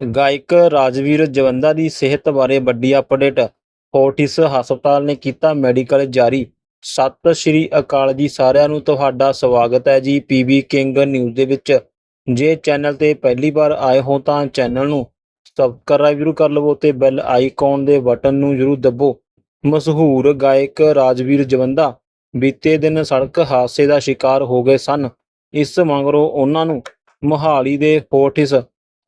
ਗਾਇਕ ਰਾਜਵੀਰ ਜਵੰਦਾ ਦੀ ਸਿਹਤ ਬਾਰੇ ਵੱਡੀ ਅਪਡੇਟ ਫੋਰਟਿਸ ਹਸਪਤਾਲ ਨੇ ਕੀਤਾ ਮੈਡੀਕਲ ਜਾਰੀ। ਸਤਿ ਸ਼੍ਰੀ ਅਕਾਲ ਜੀ, ਸਾਰਿਆਂ ਨੂੰ ਤੁਹਾਡਾ ਸਵਾਗਤ ਹੈ ਜੀ ਪੀਬੀ ਕਿੰਗ ਨਿਊਜ਼ ਦੇ ਵਿੱਚ। ਜੇ ਚੈਨਲ ਤੇ ਪਹਿਲੀ ਵਾਰ ਆਏ ਹੋ ਤਾਂ ਚੈਨਲ ਨੂੰ ਸਬਸਕ੍ਰਾਈਬ ਜ਼ਰੂਰ ਕਰ ਲਵੋ ਤੇ ਬੈਲ ਆਈਕਨ ਦੇ ਬਟਨ ਨੂੰ ਜ਼ਰੂਰ ਦੱਬੋ। ਮਸ਼ਹੂਰ ਗਾਇਕ ਰਾਜਵੀਰ ਜਵੰਦਾ ਬੀਤੇ ਦਿਨ ਸੜਕ ਹਾਦਸੇ ਦਾ ਸ਼ਿਕਾਰ ਹੋ ਗਏ ਸਨ। ਇਸ ਮਗਰੋਂ ਉਹਨਾਂ ਨੂੰ ਮੋਹਾਲੀ ਦੇ ਫੋਰਟਿਸ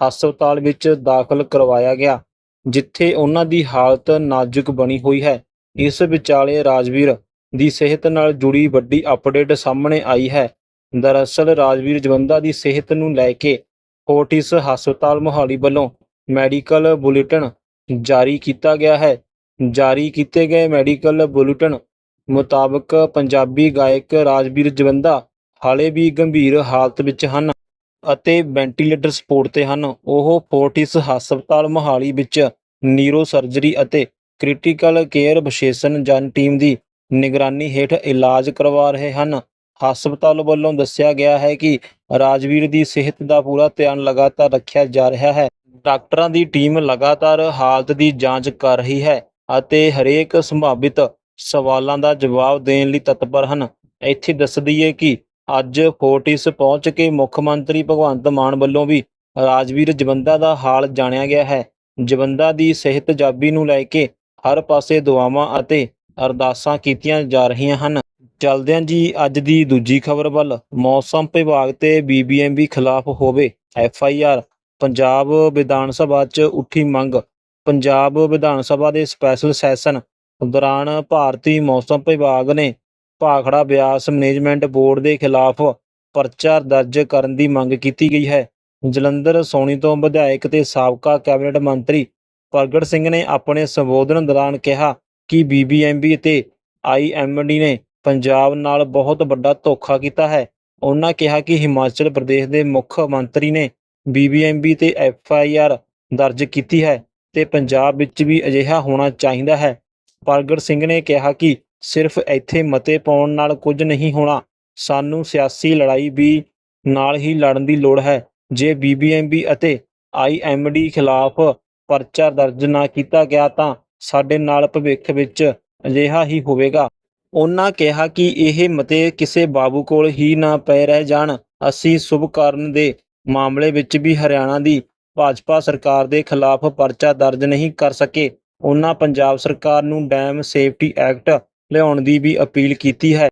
ਹਸਪਤਾਲ ਵਿੱਚ ਦਾਖਲ ਕਰਵਾਇਆ ਗਿਆ, ਜਿੱਥੇ ਉਹਨਾਂ ਦੀ ਹਾਲਤ ਨਾਜ਼ੁਕ ਬਣੀ ਹੋਈ ਹੈ। ਇਸ ਵਿਚਾਲੇ ਰਾਜਵੀਰ ਦੀ ਸਿਹਤ ਨਾਲ ਜੁੜੀ ਵੱਡੀ ਅਪਡੇਟ ਸਾਹਮਣੇ ਆਈ ਹੈ। ਦਰਅਸਲ ਰਾਜਵੀਰ ਜਵੰਦਾ ਦੀ ਸਿਹਤ ਨੂੰ ਲੈ ਕੇ ਫੋਰਟਿਸ ਹਸਪਤਾਲ ਮੋਹਾਲੀ ਵੱਲੋਂ ਮੈਡੀਕਲ ਬੁਲੇਟਿਨ ਜਾਰੀ ਕੀਤਾ ਗਿਆ ਹੈ। ਜਾਰੀ ਕੀਤੇ ਗਏ ਮੈਡੀਕਲ ਬੁਲੇਟਿਨ ਮੁਤਾਬਕ ਪੰਜਾਬੀ ਗਾਇਕ ਰਾਜਵੀਰ ਜਵੰਦਾ ਹਾਲੇ ਵੀ ਗੰਭੀਰ ਹਾਲਤ ਵਿੱਚ ਹਨ। ਅਤੇ ਵੈਂਟੀਲੇਟਰ ਸਪੋਰਟ ਤੇ ਹਨ। ਉਹ ਫੋਰਟਿਸ ਹਸਪਤਾਲ ਮੋਹਾਲੀ ਵਿੱਚ ਨੀਰੋ ਸਰਜਰੀ ਅਤੇ ਕ੍ਰਿਟੀਕਲ ਕੇਅਰ ਵਿਸ਼ੇਸ਼ਣ ਜਨ ਟੀਮ ਦੀ ਨਿਗਰਾਨੀ ਹੇਠ ਇਲਾਜ ਕਰਵਾ ਰਹੇ ਹਨ। ਹਸਪਤਾਲ ਵੱਲੋਂ ਦੱਸਿਆ ਗਿਆ ਹੈ ਕਿ ਰਾਜਵੀਰ ਦੀ ਸਿਹਤ ਦਾ ਪੂਰਾ ਧਿਆਨ ਲਗਾਤਾਰ ਰੱਖਿਆ ਜਾ ਰਿਹਾ ਹੈ। ਡਾਕਟਰਾਂ ਦੀ ਟੀਮ ਲਗਾਤਾਰ ਹਾਲਤ ਦੀ ਜਾਂਚ ਕਰ ਰਹੀ ਹੈ ਅਤੇ ਹਰੇਕ ਸੰਭਾਵਿਤ ਸਵਾਲਾਂ ਦਾ ਜਵਾਬ ਦੇਣ ਲਈ ਤਤਪਰ ਹਨ। ਇੱਥੇ ਦੱਸ ਦਈਏ ਕਿ ਅੱਜ ਫੋਰਟਿਸ ਪਹੁੰਚ ਕੇ ਮੁੱਖ ਮੰਤਰੀ ਭਗਵੰਤ ਮਾਨ ਵੱਲੋਂ ਵੀ ਰਾਜਵੀਰ ਜਵੰਦਾ ਦਾ ਹਾਲ ਜਾਣਿਆ ਗਿਆ ਹੈ। ਜਵੰਦਾ ਦੀ ਸਿਹਤ ਜਾਬੀ ਨੂੰ ਲੈ ਕੇ ਹਰ ਪਾਸੇ ਦੁਆਵਾਂ ਅਤੇ ਅਰਦਾਸਾਂ ਕੀਤੀਆਂ ਜਾ ਰਹੀਆਂ ਹਨ। ਚਲਦਿਆਂ ਜੀ ਅੱਜ ਦੀ ਦੂਜੀ ਖਬਰ ਵੱਲ ਮੌਸਮ ਵਿਭਾਗ ਤੇ ਬੀਬੀਐਮਬੀ ਖਿਲਾਫ ਹੋਵੇ F I R, Punjab Vidhan Sabha 'ਚ ਉੱਠੀ ਮੰਗ। ਪੰਜਾਬ ਵਿਧਾਨ ਸਭਾ ਦੇ ਸਪੈਸ਼ਲ ਸੈਸ਼ਨ ਦੌਰਾਨ ਭਾਰਤੀ ਮੌਸਮ ਵਿਭਾਗ ਨੇ ਭਾਖੜਾ ਬਿਆਸ ਮੈਨੇਜਮੈਂਟ ਬੋਰਡ ਦੇ ਖਿਲਾਫ ਪਰਚਾ ਦਰਜ ਕਰਨ ਦੀ ਮੰਗ ਕੀਤੀ ਗਈ ਹੈ। ਜਲੰਧਰ ਸੋਨੀ ਤੋਂ ਵਿਧਾਇਕ ਤੇ ਸਾਬਕਾ ਕੈਬਨਿਟ ਮੰਤਰੀ ਪ੍ਰਗਟ ਸਿੰਘ ਨੇ ਆਪਣੇ ਸੰਬੋਧਨ ਦੌਰਾਨ ਕਿਹਾ ਕਿ ਬੀਬੀਐਮਬੀ ਅਤੇ ਆਈਐਮਡੀ ਨੇ ਪੰਜਾਬ ਨਾਲ ਬਹੁਤ ਵੱਡਾ ਧੋਖਾ ਕੀਤਾ ਹੈ। ਉਹਨਾਂ ਕਿਹਾ ਕਿ ਹਿਮਾਚਲ ਪ੍ਰਦੇਸ਼ ਦੇ ਮੁੱਖ ਮੰਤਰੀ ਨੇ ਬੀਬੀਐਮਬੀ ਤੇ ਐਫਆਈਆਰ ਦਰਜ ਕੀਤੀ ਹੈ ਤੇ ਪੰਜਾਬ ਵਿੱਚ ਵੀ ਅਜਿਹਾ ਹੋਣਾ ਚਾਹੀਦਾ ਹੈ। ਪ੍ਰਗਟ ਸਿੰਘ ਨੇ ਕਿਹਾ ਕਿ ਸਿਰਫ ਇੱਥੇ ਮਤੇ ਪਾਉਣ ਨਾਲ ਕੁਝ ਨਹੀਂ ਹੋਣਾ। ਸਾਨੂੰ ਸਿਆਸੀ ਲੜਾਈ ਵੀ ਨਾਲ ਹੀ ਲੜਨ ਦੀ ਲੋੜ ਹੈ। ਜੇ ਬੀਬੀਐਮਬੀ ਅਤੇ ਆਈਐਮਡੀ ਖਿਲਾਫ ਪਰਚਾ ਦਰਜ ਨਾ ਕੀਤਾ ਗਿਆ ਤਾਂ ਸਾਡੇ ਨਾਲ ਭਵਿੱਖ ਵਿੱਚ ਅਜਿਹਾ ਹੀ ਹੋਵੇਗਾ। ਉਹਨਾਂ ਕਿਹਾ ਕਿ ਇਹ ਮਤੇ ਕਿਸੇ ਬਾਬੂ ਕੋਲ ਹੀ ਨਾ ਪਏ ਰਹਿ ਜਾਣ। ਅਸੀਂ ਸ਼ੁਭ ਕਾਰਨ ਦੇ ਮਾਮਲੇ ਵਿੱਚ ਵੀ ਹਰਿਆਣਾ ਦੀ ਭਾਜਪਾ ਸਰਕਾਰ ਦੇ ਖਿਲਾਫ ਪਰਚਾ ਦਰਜ ਨਹੀਂ ਕਰ ਸਕੇ। ਉਹਨਾਂ ਪੰਜਾਬ ਸਰਕਾਰ ਨੂੰ ਡੈਮ ਸੇਫਟੀ ਐਕਟ ਲਿਆਉਣ ਦੀ ਵੀ ਅਪੀਲ ਕੀਤੀ ਹੈ।